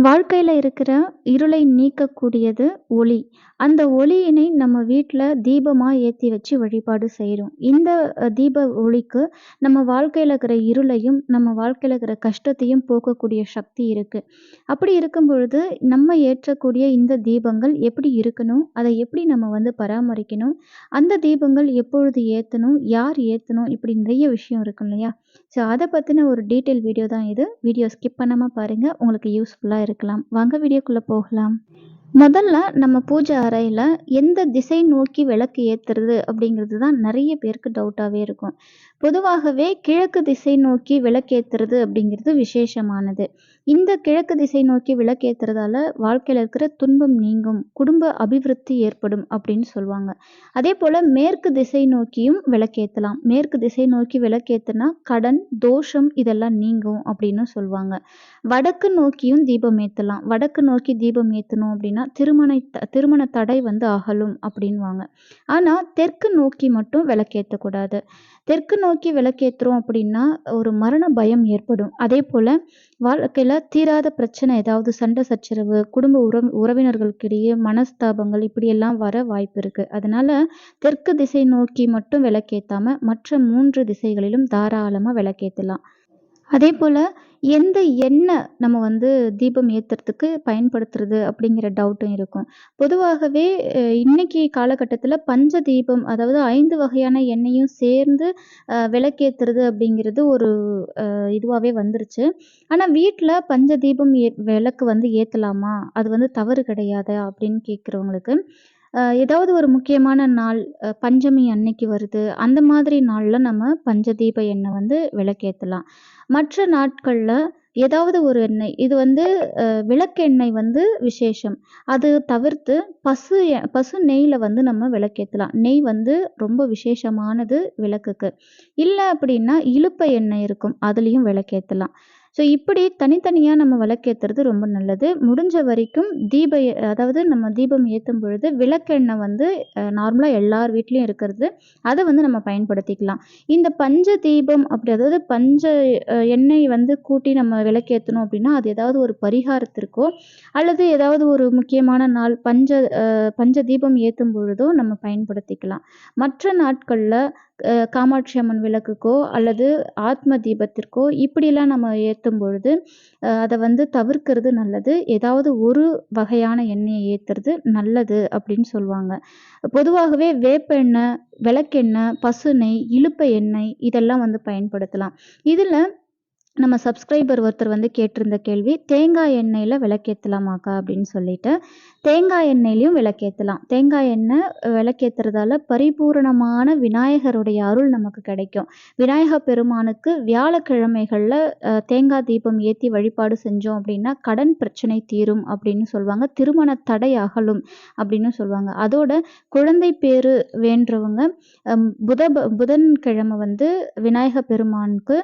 வாழ்க்கையில இருக்கிற இருளை நீக்கக்கூடியது ஒளி. அந்த ஒளியினை நம்ம வீட்ல தீபமா ஏத்தி வச்சு வழிபாடு செய்றோம். இந்த அ தீப ஒளிக்கு நம்ம வாழ்க்கையில இருக்கிற இருளையும், நம்ம வாழ்க்கையில இருக்கிற கஷ்டத்தையும் போக்கக்கூடிய சக்தி இருக்கு. அப்படி இருக்கும் பொழுது, நம்ம ஏற்றக்கூடிய இந்த தீபங்கள் எப்படி இருக்கணும்? அதை எப்படி நம்ம வந்து பராமரிக்கணும்? அந்த தீபங்கள் எப்பொழுது ஏத்தணும்? யார் ஏத்தணும்? இப்படி நிறைய விஷயம் இருக்கும் இல்லையா? ஸோ அத பத்தின ஒரு டீட்டெயில் வீடியோ தான் இது. வீடியோ ஸ்கிப் பண்ணாம பாருங்க. உங்களுக்கு யூஸ்ஃபுல்லா இருக்கலாம். வாங்க வீடியோக்குள்ளே போகலாம். முதல்ல நம்ம பூஜை அறையில எந்த திசை நோக்கி விளக்கு ஏத்துறது அப்படிங்கிறது தான் நிறைய பேருக்கு டவுட்டாவே இருக்கும். பொதுவாகவே கிழக்கு திசை நோக்கி விளக்கேத்துறது அப்படிங்கிறது விசேஷமானது. இந்த கிழக்கு திசை நோக்கி விளக்கேத்துறதால வாழ்க்கையில் இருக்கிற துன்பம் நீங்கும், குடும்ப அபிவிருத்தி ஏற்படும் அப்படின்னு சொல்லுவாங்க. அதே போல் மேற்கு திசை நோக்கியும் விளக்கேற்றலாம் மேற்கு திசை நோக்கி விளக்கேத்துனா கடன், தோஷம் இதெல்லாம் நீங்கும் அப்படின்னு சொல்லுவாங்க. வடக்கு நோக்கியும் தீபம் ஏற்றலாம் வடக்கு நோக்கி தீபம் ஏற்றணும் அப்படின்னா திருமண த திருமண தடை வந்து அகலும் அப்படின்வாங்க ஆனா தெற்கு நோக்கி மட்டும் விளக்கேற்றக்கூடாது தெற்கு நோக்கி விளக்கேத்துறோம் அப்படின்னா, ஒரு மரண பயம் ஏற்படும். அதே போல் வாழ்க்கையில் தீராத பிரச்சனை ஏதாவது சண்டை சச்சரவு, குடும்ப உறவு உறவினர்களுக்கிடையே மனஸ்தாபங்கள் இப்படியெல்லாம் வர வாய்ப்பு இருக்குது அதனால் தெற்கு திசை நோக்கி மட்டும் விளக்கேற்றாமல் மற்ற மூன்று திசைகளிலும் தாராளமாக விளக்கேற்றலாம் அதே போல் எந்த எண்ணெய் நம்ம வந்து தீபம் ஏற்றுறதுக்கு பயன்படுத்துறது அப்படிங்கிற டவுட்டும் இருக்கும். பொதுவாகவே இன்னைக்கு காலகட்டத்தில் பஞ்ச தீபம் அதாவது ஐந்து வகையான எண்ணெயும் சேர்ந்து விளக்கேற்றுறது விளக்கேத்துறது அப்படிங்கிறது ஒரு இதுவாகவே வந்துருச்சு. ஆனால் வீட்டில் பஞ்ச தீபம் ஏ விளக்கு வந்து ஏற்றலாமா அது வந்து தவறு கிடையாதா? அப்படின்னு கேட்குறவங்களுக்கு ஏதாவது ஒரு முக்கியமான நாள் பஞ்சமி அன்னைக்கு வருது. அந்த மாதிரி நாளில் நம்ம பஞ்சதீப எண்ணெய் வந்து விளக்கேற்றலாம் மற்ற நாட்களில் ஏதாவது ஒரு எண்ணெய் இது வந்து விளக்கெண்ணெய் வந்து விசேஷம். அது தவிர்த்து பசு எ பசு நெய்யில் வந்து நம்ம விளக்கேற்றலாம் நெய் வந்து ரொம்ப விசேஷமானது விளக்குக்கு. இல்லை அப்படின்னா இழுப்ப எண்ணெய் இருக்கும். அதுலேயும் விளக்கேற்றலாம் ஸோ இப்படி தனித்தனியாக நம்ம விளக்கேத்துறது ரொம்ப நல்லது. முடிஞ்ச வரைக்கும் தீப அதாவது நம்ம தீபம் ஏற்றும் பொழுது விளக்கெண்ணெய் வந்து நார்மலாக எல்லார் வீட்லேயும் இருக்கிறது. அதை வந்து நம்ம பயன்படுத்திக்கலாம். இந்த பஞ்ச தீபம் அப்படி அதாவது பஞ்ச எண்ணெய் வந்து கூட்டி நம்ம விளக்கேற்றணும் அப்படின்னா, அது ஏதாவது ஒரு பரிகாரத்திற்கோ, அல்லது ஏதாவது ஒரு முக்கியமான நாள் பஞ்ச பஞ்ச தீபம் ஏற்றும் பொழுதோ நம்ம பயன்படுத்திக்கலாம். மற்ற நாட்களில் காமாட்சி அம்மன் விளக்குக்கோ, அல்லது ஆத்ம தீபத்திற்கோ இப்படிலாம் நம்ம ஏற்றும் பொழுது, அதை வந்து தவிர்க்கிறது நல்லது. ஏதாவது ஒரு வகையான எண்ணெயை ஏற்றுறது நல்லது அப்படின்னு சொல்லுவாங்க. பொதுவாகவே வேப்ப எண்ணெய், விளக்கெண்ணெய், பசு நெய், எண்ணெய் இதெல்லாம் வந்து பயன்படுத்தலாம். இதில் நம்ம சப்ஸ்கிரைபர் ஒருத்தர் வந்து கேட்டிருந்த கேள்வி, "தேங்காய் எண்ணெயில் விளக்கேற்றலாமாக்கா அப்படின்னு சொல்லிட்டு. தேங்காய் எண்ணெயிலையும் விளக்கேற்றலாம் தேங்காய் எண்ணெய் விளக்கேத்துறதால பரிபூரணமான விநாயகருடைய அருள் நமக்கு கிடைக்கும். விநாயக பெருமானுக்கு வியாழக்கிழமைகளில் தேங்காய் தீபம் ஏற்றி வழிபாடு செஞ்சோம் அப்படின்னா, கடன் பிரச்சனை தீரும் அப்படின்னு சொல்லுவாங்க. திருமண தடை அகலும் அப்படின்னு சொல்லுவாங்க. அதோட குழந்தை பேரு வேண்டுறவங்க புத புதன்கிழமை வந்து விநாயக பெருமானுக்கு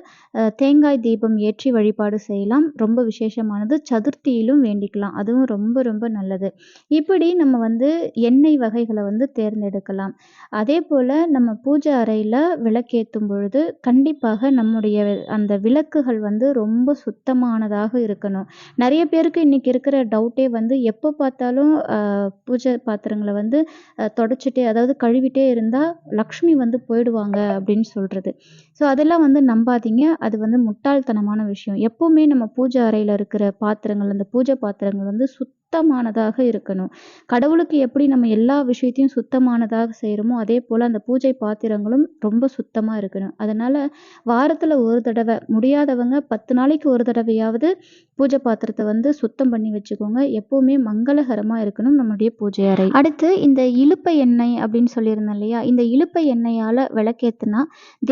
தேங்காய் தீபம் ஏற்றி வழிபாடு செய்யலாம். ரொம்ப விசேஷமானது. சதுர்த்தியிலும் வேண்டிக்கலாம். அதுவும் ரொம்ப ரொம்ப நல்லது. இப்படி நம்ம வந்து எண்ணெய் வகைகளை வந்து தேர்ந்தெடுக்கலாம். அதே போல் நம்ம பூஜை அறையில் விளக்கேற்றும் பொழுது, கண்டிப்பாக நம்முடைய அந்த விளக்குகள் வந்து ரொம்ப சுத்தமானதாக இருக்கணும். நிறைய பேருக்கு இன்னைக்கு இருக்கிற டவுட்டே வந்து எப்போ பார்த்தாலும் பூஜை பாத்திரங்களை வந்து தொடச்சிட்டே அதாவது கழுவிட்டே இருந்தால் லக்ஷ்மி வந்து போயிடுவாங்க அப்படின்னு சொல்கிறது ஸோ அதெல்லாம் வந்து நம்பாதீங்க. அது வந்து முட்டாள் முட்டாள்தனமான விஷயம். எப்பவுமே நம்ம பூஜை அறையில இருக்கிற பாத்திரங்கள், அந்த பூஜை பாத்திரங்கள் வந்து சுத்தமானதாக இருக்கணும். கடவுளுக்கு எப்படி நம்ம எல்லா விஷயத்தையும் சுத்தமானதாக செய்கிறோமோ அதே போல் அந்த பூஜை பாத்திரங்களும் ரொம்ப சுத்தமாக இருக்கணும். அதனால வாரத்தில் ஒரு தடவை முடியாதவங்க 10 நாளைக்கு ஒரு தடவையாவது பூஜை பாத்திரத்தை வந்து சுத்தம் பண்ணி வச்சுக்கோங்க. எப்பவுமே மங்களகரமாக இருக்கணும் நம்முடைய பூஜை அறை. அடுத்து இந்த இழுப்பை எண்ணெய் அப்படின்னு சொல்லியிருந்தேன் இல்லையா? இந்த இழுப்பை எண்ணெயால் விளக்கேத்துனா,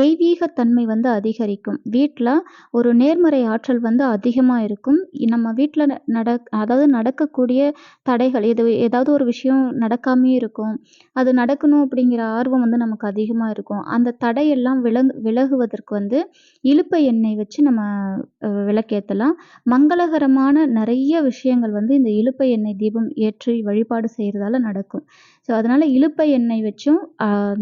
தெய்வீக தன்மை வந்து அதிகரிக்கும். வீட்டில் ஒரு நேர்மறை ஆற்றல் வந்து அதிகமாக இருக்கும். நம்ம வீட்டில் நட அதாவது நடக்கக்கூடிய தடைகள் எது ஏதாவது ஒரு விஷயம் நடக்காமே இருக்கும். அது நடக்கணும் அப்படிங்கிற ஆர்வம் வந்து நமக்கு அதிகமா இருக்கும். அந்த தடையெல்லாம் விலங் விலகுவதற்கு வந்து இலுப்பை எண்ணெய் வச்சு நம்ம விளக்கேற்றலாம் மங்களகரமான நிறைய விஷயங்கள் வந்து இந்த இலுப்பை எண்ணெய் தீபம் ஏற்றி வழிபாடு செய்கிறதால நடக்கும். ஸோ அதனால இலுப்பை எண்ணெய் வச்சும்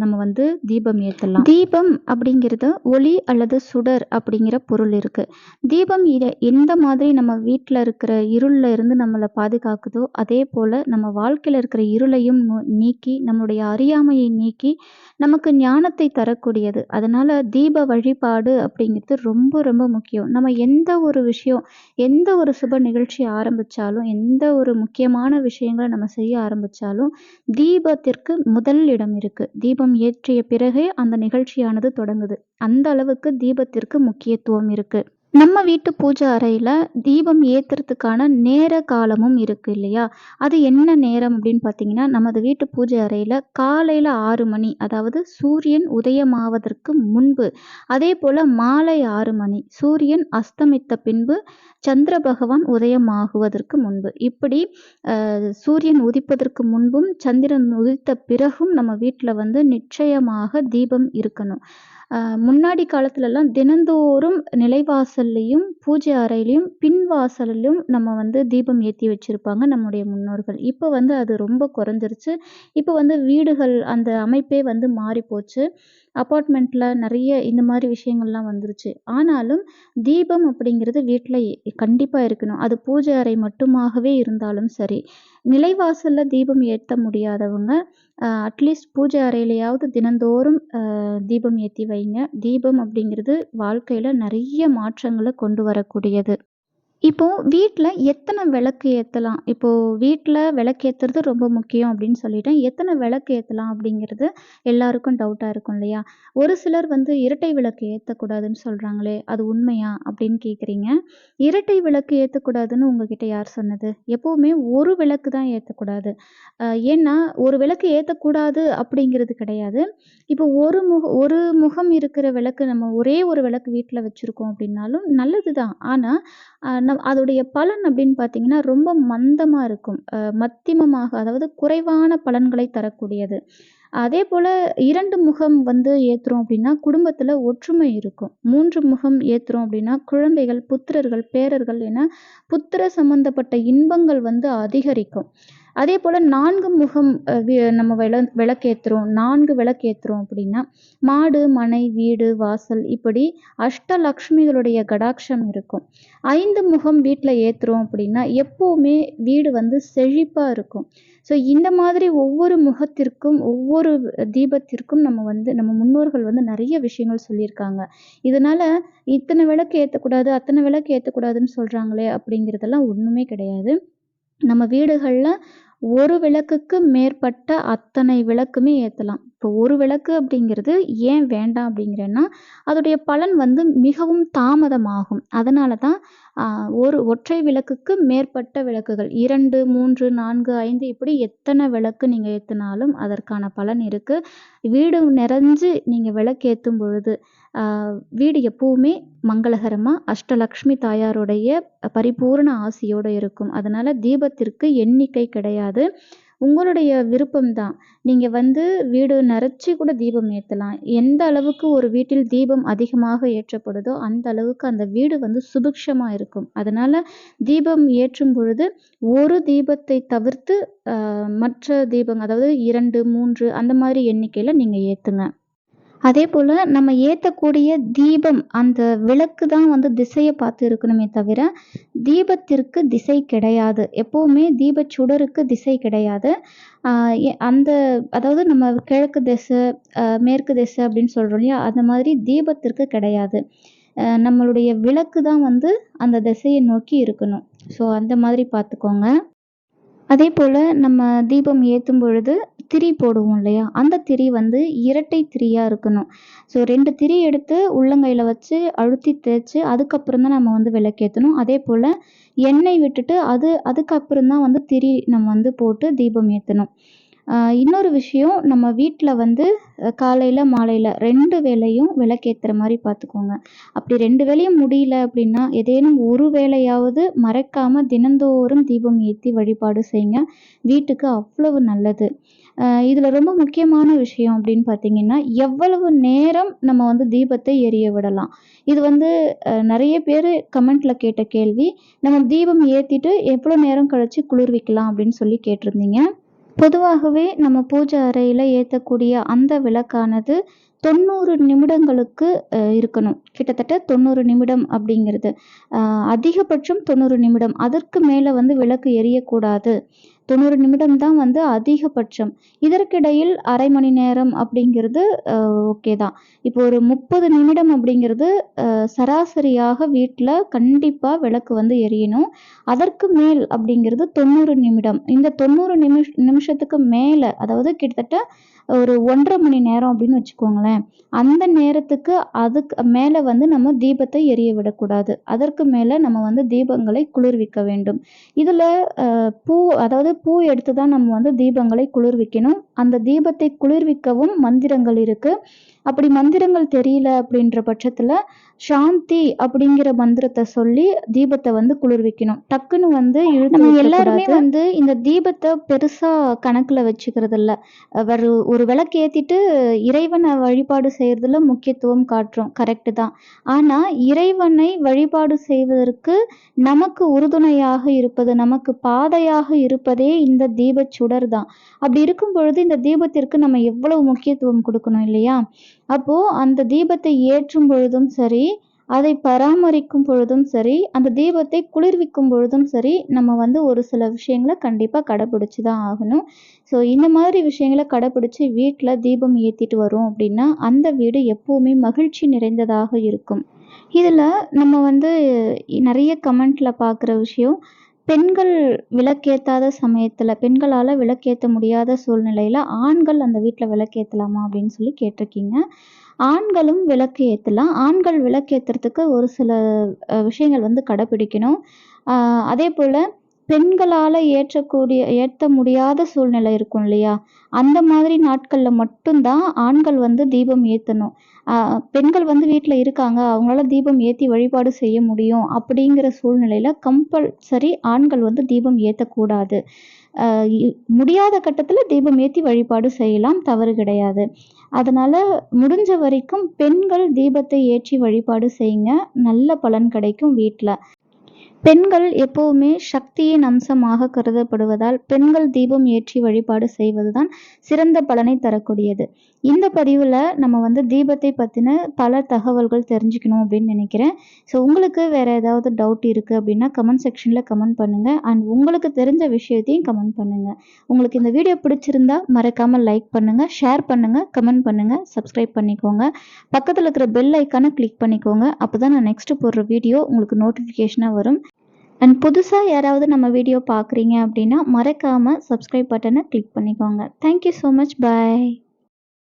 நம்ம வந்து தீபம் ஏத்தலாம். தீபம் அப்படிங்கிறது ஒளி அல்லது சுடர் அப்படிங்கிற பொருள் இருக்கு. தீபம் இதை எந்த மாதிரி நம்ம வீட்டில் இருக்கிற இருளில் இருந்து நம்மளை நம்மள பாதுகாக்குதோ, அதே போல் நம்ம வாழ்க்கையில் இருக்கிற இருளையும் நீக்கி, நம்மளுடைய அறியாமையை நீக்கி, நமக்கு ஞானத்தை தரக்கூடியது. அதனால் தீப வழிபாடு அப்படிங்கிறது ரொம்ப ரொம்ப முக்கியம். நம்ம எந்த ஒரு விஷயம், எந்த ஒரு சுப நிகழ்ச்சி ஆரம்பித்தாலும் எந்த ஒரு முக்கியமான விஷயங்களை நம்ம செய்ய ஆரம்பித்தாலும் தீபத்திற்கு முதல் இடம் இருக்குது தீபம் ஏற்றிய பிறகே அந்த நிகழ்ச்சியானது தொடங்குது. அந்த அளவுக்கு தீபத்திற்கு முக்கியத்துவம் இருக்குது நம்ம வீட்டு பூஜை அறையில் தீபம் ஏத்துறதுக்கான நேர காலமும் இருக்குது இல்லையா? அது என்ன நேரம் அப்படின்னு பார்த்தீங்கன்னா, நமது வீட்டு பூஜை அறையில் காலையில் ஆறு மணி, அதாவது சூரியன் உதயமாவதற்கு முன்பு, அதே போல் மாலை ஆறு மணி, சூரியன் அஸ்தமித்த பின்பு, சந்திர பகவான் உதயமாகுவதற்கு முன்பு. இப்படி சூரியன் உதிப்பதற்கு முன்பும், சந்திரன் உதித்த பிறகும் நம்ம வீட்டில் வந்து நிச்சயமாக தீபம் இருக்கணும். முன்னாடி காலத்துலலாம் தினந்தோறும் வாசல்லையும் பூஜை அறையிலையும் பின் வாசலிலும் நம்ம வந்து தீபம் ஏத்தி வச்சிருப்பாங்க நம்முடைய முன்னோர்கள். இப்போ வந்து அது ரொம்ப குறைஞ்சிருச்சு. இப்போ வந்து வீடுகள் அந்த அமைப்பே வந்து மாறிப்போச்சு. அப்பார்ட்மெண்ட்டில் நிறைய இந்த மாதிரி விஷயங்கள்லாம் வந்துருச்சு. ஆனாலும் தீபம் அப்படிங்கிறது வீட்டில் கண்டிப்பாக இருக்கணும். அது பூஜை அறை மட்டுமாகவே இருந்தாலும் சரி. நிலைவாசலில் தீபம் ஏற்ற முடியாதவங்க, அட்லீஸ்ட் பூஜை அறையிலையாவது தினந்தோறும் தீபம் ஏற்றி வைங்க. தீபம் அப்படிங்கிறது வாழ்க்கையில் நிறைய மாற்றங்களை கொண்டு வரக்கூடியது. இப்போ வீட்டில் எத்தனை விளக்கு ஏத்தலாம்? இப்போ விளக்கு ஏற்றுறது ரொம்ப முக்கியம் அப்படின்னு சொல்லிட்டேன். எத்தனை விளக்கு ஏற்றலாம் அப்படிங்கிறது எல்லாருக்கும் டவுட்டாக இருக்கும் இல்லையா? ஒரு சிலர் வந்து இரட்டை விளக்கு ஏற்றக்கூடாதுன்னு சொல்கிறாங்களே அது உண்மையா? அப்படின்னு கேட்குறீங்க. இரட்டை விளக்கு ஏற்றக்கூடாதுன்னு உங்ககிட்ட யார் சொன்னது? எப்போவுமே ஒரு விளக்கு தான் ஏற்றக்கூடாது ஏன்னா, ஒரு விளக்கு ஏற்றக்கூடாது அப்படிங்கிறது கிடையாது. இப்போ ஒரு முக ஒரு முகம் இருக்கிற விளக்கு நம்ம ஒரே ஒரு விளக்கு வீட்டில் வச்சுருக்கோம் அப்படின்னாலும் நல்லது தான். ஆனால் நம் அதோடைய பலன் அப்படின்னு பார்த்தீங்கன்னா, ரொம்ப மந்தமா இருக்கும். மத்தியமமாக மத்திமமாக அதாவது குறைவான பலன்களை தரக்கூடியது. அதே போல் இரண்டு முகம் வந்து ஏத்துறோம் அப்படின்னா, குடும்பத்தில் ஒற்றுமை இருக்கும். மூன்று முகம் ஏத்துறோம் அப்படின்னா, குழந்தைகள், புத்திரர்கள், பேரர்கள் என புத்திர சம்பந்தப்பட்ட இன்பங்கள் வந்து அதிகரிக்கும். அதே போல் நான்கு முகம் நம்ம விள விளக்கேற்றுறோம் நான்கு விளக்கேற்றுறோம் அப்படின்னா, மாடு, மனை, வீடு, வாசல் இப்படி அஷ்டலக்ஷ்மிகளுடைய கடாட்சம் இருக்கும். ஐந்து முகம் வீட்டில் ஏற்றுறோம் அப்படின்னா, எப்போவுமே வீடு வந்து செழிப்பாக இருக்கும். ஸோ இந்த மாதிரி ஒவ்வொரு முகத்திற்கும், ஒவ்வொரு தீபத்திற்கும் நம்ம வந்து நம்ம முன்னோர்கள் வந்து நிறைய விஷயங்கள் சொல்லியிருக்காங்க. இதனால இத்தனை விளக்கு ஏற்றக்கூடாது அத்தனை விளக்கு ஏற்றக்கூடாதுன்னு சொல்கிறாங்களே அப்படிங்கிறதெல்லாம் ஒன்றுமே கிடையாது. நம்ம வீடுகளில் ஒரு விளக்குக்கு மேற்பட்ட அத்தனை விளக்குமே ஏற்றலாம் இப்போ ஒரு விளக்கு அப்படிங்கிறது ஏன் வேண்டாம் அப்படிங்கிறேன்னா, அதோடைய பலன் வந்து மிகவும் தாமதமாகும். அதனால தான் ஒரு ஒற்றை விளக்குக்கு மேற்பட்ட விளக்குகள் 2, 3, 4, 5 இப்படி எத்தனை விளக்கு நீங்கள் ஏற்றினாலும் அதற்கான பலன் இருக்குது வீடு நிறைஞ்சு நீங்கள் விளக்கு ஏற்றும் பொழுது, வீடு எப்பவுமே மங்களகரமாக அஷ்டலக்ஷ்மி தாயாருடைய பரிபூரண ஆசையோடு இருக்கும். அதனால் தீபத்திற்கு எண்ணிக்கை கிடையாது. உங்களுடைய விருப்பம் தான். வந்து வீடு நிறச்சி கூட தீபம் ஏற்றலாம் எந்த அளவுக்கு ஒரு வீட்டில் தீபம் அதிகமாக ஏற்றப்படுதோ, அந்த அளவுக்கு அந்த வீடு வந்து சுபிக்ஷமாக இருக்கும். அதனால் தீபம் ஏற்றும் பொழுது, ஒரு தீபத்தை தவிர்த்து மற்ற தீபம் அதாவது 2, 3 அந்த மாதிரி எண்ணிக்கையில் நீங்கள் ஏற்றுங்க அதே போல் நம்ம ஏற்றக்கூடிய தீபம், அந்த விளக்கு தான் வந்து திசையை பார்த்து இருக்கணுமே தவிர, தீபத்திற்கு திசை கிடையாது. எப்போவுமே தீபச்சுடருக்கு திசை கிடையாது. அந்த அதாவது நம்ம கிழக்கு திசை, மேற்கு திசை அப்படின்னு சொல்கிறோம் இல்லையா? அந்த மாதிரி தீபத்திற்கு கிடையாது. நம்மளுடைய விளக்கு தான் வந்து அந்த திசையை நோக்கி இருக்கணும். ஸோ அந்த மாதிரி பார்த்துக்கோங்க. அதே போல் நம்ம தீபம் ஏற்றும் பொழுது திரி போடுவோம் இல்லையா? அந்த திரி வந்து இரட்டை திரியாக இருக்கணும். ஸோ ரெண்டு திரி எடுத்து உள்ளங்கையில் வச்சு அழுத்தி தேய்ச்சி அதுக்கப்புறம் தான் நம்ம வந்து விளக்கேற்றணும் அதே போல் எண்ணெய் விட்டுட்டு அது அதுக்கப்புறம் தான் வந்து திரி நம்ம வந்து போட்டு தீபம் ஏற்றணும் இன்னொரு விஷயம் நம்ம வீட்டில் வந்து அ காலையில, மாலையில 2 வேளையும் விளக்கேத்துற பார்த்துக்கோங்க. அப்படி ரெண்டு வேலையும் முடியல அப்படின்னா, ஏதேனும் ஒரு வேளையாவது மறக்காமல் தினந்தோறும் தீபம் ஏற்றி வழிபாடு செய்யுங்க. வீட்டுக்கு அவ்வளவு நல்லது. இதில் ரொம்ப முக்கியமான விஷயம் அப்படின்னு பார்த்தீங்கன்னா, எவ்வளவு நேரம் நம்ம வந்து தீபத்தை எரிய விடலாம்? இது வந்து நிறைய பேர் கமெண்ட்டில் கமெண்ட்ல கேட்ட கேள்வி. நம்ம தீபம் ஏற்றிட்டு எவ்வளோ நேரம் கழித்து குளிர்விக்கலாம் அப்படின்னு சொல்லி கேட்டிருந்தீங்க. பொதுவாகவே நம்ம பூஜை அறையில் ஏற்றக்கூடிய அந்த விளக்கானது 90 நிமிடங்களுக்கு இருக்கணும். கிட்டத்தட்ட 90 நிமிடம் அப்படிங்கிறது. அதிகபட்சம் 90 நிமிடம். அதற்கு மேலே வந்து விளக்கு எரியக்கூடாது. 90 நிமிடம் தான் வந்து அதிகபட்சம். இதற்கிடையில் அரை மணி நேரம் அப்படிங்கிறது ஓகே தான். இப்போ ஒரு 30 நிமிடம் அப்படிங்கிறது சராசரியாக வீட்டில் கண்டிப்பாக விளக்கு வந்து எரியணும். அதற்கு மேல் அப்படிங்கிறது 90 நிமிடம். இந்த 90 நிமிஷ் நிமிஷத்துக்கு மேலே அதாவது கிட்டத்தட்ட ஒரு 1 1/2 மணி நேரம் அப்படின்னு வச்சுக்கோங்களேன். அந்த நேரத்துக்கு அதுக்கு மேல வந்து நம்ம தீபத்தை எரிய விடக்கூடாது. அதற்கு மேல நம்ம வந்து தீபங்களை குளிர்விக்க வேண்டும். இதுல பூ அதாவது பூ எடுத்து தான் நம்ம வந்து தீபங்களை குளிர்விக்கணும். அந்த தீபத்தை குளிர்விக்கவும் மந்திரங்கள் இருக்கு. அப்படி மந்திரங்கள் தெரியல அப்படின்ற பட்சத்துல, சாந்தி அப்படிங்கிற மந்திரத்த சொல்லி தீபத்த வந்து குளிர்விக்கணும். டக்குன்னு வந்து நம்ம எல்லாருமே வந்து இந்த தீபத்த பெருசா கணக்குல வச்சுக்கிறதில்ல. ஒரு ஒரு விளக்கு ஏற்றிட்டு இறைவனை வழிபாடு செய்கிறதுல முக்கியத்துவம் காட்டுறோம். கரெக்டு தான். ஆனால் இறைவனை வழிபாடு செய்வதற்கு நமக்கு உறுதுணையாக இருப்பது, நமக்கு பாதையாக இருப்பதே இந்த தீப சுடர் தான். அப்படி இருக்கும் பொழுது இந்த தீபத்திற்கு நம்ம எவ்வளவு முக்கியத்துவம் கொடுக்கணும் இல்லையா? அப்போது அந்த தீபத்தை ஏற்றும் பொழுதும் சரி, அதை பராமரிக்கும் பொழுதும் சரி, அந்த தீபத்தை குளிர்விக்கும் பொழுதும் சரி, நம்ம வந்து ஒரு சில விஷயங்கள கண்டிப்பாக கடைப்பிடிச்சி தான் ஆகணும். ஸோ இந்த மாதிரி விஷயங்களை கடைப்பிடிச்சி வீட்டில் தீபம் ஏற்றிட்டு வரோம் அப்படின்னா, அந்த வீடு எப்போவுமே மகிழ்ச்சி நிறைந்ததாக இருக்கும். இதில் நம்ம வந்து நிறைய கமெண்ட்ல பார்க்குற விஷயம், பெண்கள் விளக்கேற்றாத சமயத்தில் பெண்களால் விளக்கேற்ற முடியாத சூழ்நிலையில் ஆண்கள் அந்த வீட்டில் விளக்கேற்றலாமா அப்படின்னு சொல்லி கேட்டிருக்கீங்க. ஆண்களும் விளக்கு ஏற்றலாம் ஆண்கள் விளக்கு ஏற்றுறதுக்கு ஒரு சில விஷயங்கள் வந்து கடைப்பிடிக்கணும் அதே போல் பெண்களால் ஏற்றக்கூடிய ஏற்ற முடியாத சூழ்நிலை இருக்கும் இல்லையா? அந்த மாதிரி நாட்களில் மட்டும் தான் ஆண்கள் வந்து தீபம் ஏற்றணும் பெண்கள் வந்து வீட்டில் இருக்காங்க. அவங்களால தீபம் ஏற்றி வழிபாடு செய்ய முடியும். அப்படிங்கிற சூழ்நிலையில் கம்பல்சரி ஆண்கள் வந்து தீபம் ஏற்றக்கூடாது முடியாத கட்டத்துல தீபம் ஏத்தி வழிபாடு செய்யலாம். தவறு கிடையாது. அதனால முடிஞ்ச வரைக்கும் பெண்கள் தீபத்தை ஏற்றி வழிபாடு செய்யுங்க. நல்ல பலன் கிடைக்கும் வீட்டில் பெண்கள் எப்பவுமே சக்தியின் அம்சமாக கருதப்படுவதால், பெண்கள் தீபம் ஏற்றி வழிபாடு செய்வது தான் சிறந்த பலனை தரக்கூடியது. இந்த பதிவில் நம்ம வந்து தீபத்தை பற்றின பல தகவல்கள் தெரிஞ்சுக்கணும் அப்படின்னு நினைக்கிறேன். ஸோ உங்களுக்கு வேற ஏதாவது டவுட் இருக்குது அப்படின்னா கமெண்ட் செக்ஷனில் கமெண்ட் பண்ணுங்கள் அண்ட் உங்களுக்கு தெரிஞ்ச விஷயத்தையும் கமெண்ட் பண்ணுங்கள் உங்களுக்கு இந்த வீடியோ பிடிச்சிருந்தா மறக்காமல் லைக் பண்ணுங்கள் ஷேர் பண்ணுங்கள் கமெண்ட் பண்ணுங்கள் சப்ஸ்கிரைப் பண்ணிக்கோங்க. பக்கத்தில் இருக்கிற பெல் ஐக்கானை கிளிக் பண்ணிக்கோங்க. அப்போ தான் நான் நெக்ஸ்ட்டு போடுற வீடியோ உங்களுக்கு நோட்டிஃபிகேஷனாக வரும். அண்ட் புதுசாக யாராவது நம்ம வீடியோ பார்க்குறீங்க அப்படின்னா, மறக்காமல் சப்ஸ்கிரைப் பட்டனை கிளிக் பண்ணிக்கோங்க. Thank you so much. Bye.